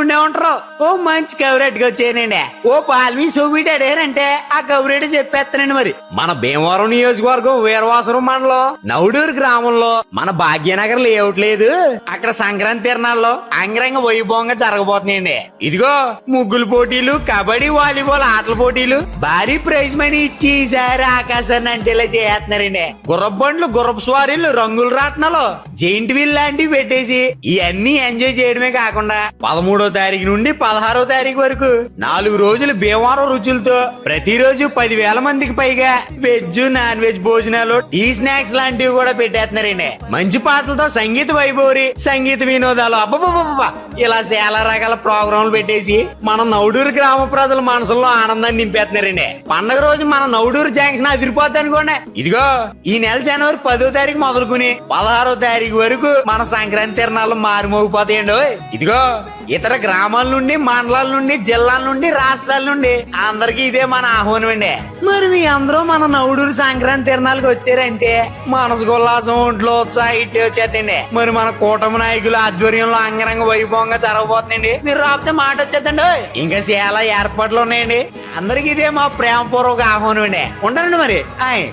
ఉండే ఉంటారు. ఓ మంచి కవరేట్గా వచ్చేయనండి ఓ పాల్మీ సోబీట్ అడిగారంటే ఆ కవరేట్ చెప్పేస్తానండి మరి. మన భీమవరం నియోజకవర్గం వీరవాసరం మండలం. నౌడూరు గ్రామంలో మన భాగ్యనగర్ లేఅవుట్ లేదు. అక్కడ సంక్రాంతి తిరణాల్లో అంగరంగ వైభవంగా జరగబోతున్నాయండి. ఇదిగో ముగ్గులు పోటీలు కబడ్డీ వాలీబాల్ ఆటల పోటీలు. భారీ ప్రైజ్ మనీ ఇచ్చి ఈసారి ఆకాశాన్ని అంటేలా చేస్తున్నారండి. గుర్రపు బండ్లు గుర్రపు స్వారీలు రంగుల రాట్నాలు జైంట్ వీల్ లాంటివి పెట్టేసి ఇవన్నీ ఎంజాయ్ చేయడమే కాకుండా పదమూడు తారీఖు నుండి పదహారో తారీఖు వరకు. నాలుగు రోజులు భీమవరం రుచులతో ప్రతిరోజు పదివేల మందికి పైగా వెజ్ నాన్ వెజ్ భోజనాలు టీ స్నాక్స్ లాంటివి కూడా పెట్టేస్తున్నారండి. మంచి పాటలతో సంగీత వైభవరి సంగీత వినోదాలు అబ్బబ్బబ్బబ్బా ఇలా చాలా రకాల ప్రోగ్రాంలు పెట్టేసి మన నౌడూరు గ్రామ ప్రజల మనసులో ఆనందాన్ని నింపేస్తున్నారండి. పండగ రోజు మన నౌడూరు జంక్షన్ అదిరిపోద్ది అనుకోండి. ఇదిగో ఈ నెల జనవరి పదో తారీఖు మొదలుకుని పదహారో తారీఖు వరకు మన సంక్రాంతి తిరణాలు మారిమోగిపోతాయండి ఇదిగో ఇతర గ్రామాల నుండి మండలాల నుండి జిల్లాల నుండి రాష్ట్రాల నుండి అందరికి ఇదే మన ఆహ్వానం అండి. మరి మీ అందరూ మన నవడూరు సంక్రాంతి తిరణాలకు వచ్చారంటే మనసు ఉల్లాసం ఒంట్లో ఉత్సాహం ఇట్టి వచ్చేద్దండి. మరి మన కూటమి నాయకులు ఆధ్వర్యంలో అంగరంగ వైభవంగా జరగబోతుందండి. మీరు రాపితే మాట వచ్చేద్దండి. ఇంకా చాలా ఏర్పాట్లు ఉన్నాయండి. అందరికి ఇదే మా ప్రేమపూర్వక ఆహ్వానం అండి. ఉంటానండి మరి. ఆయ్!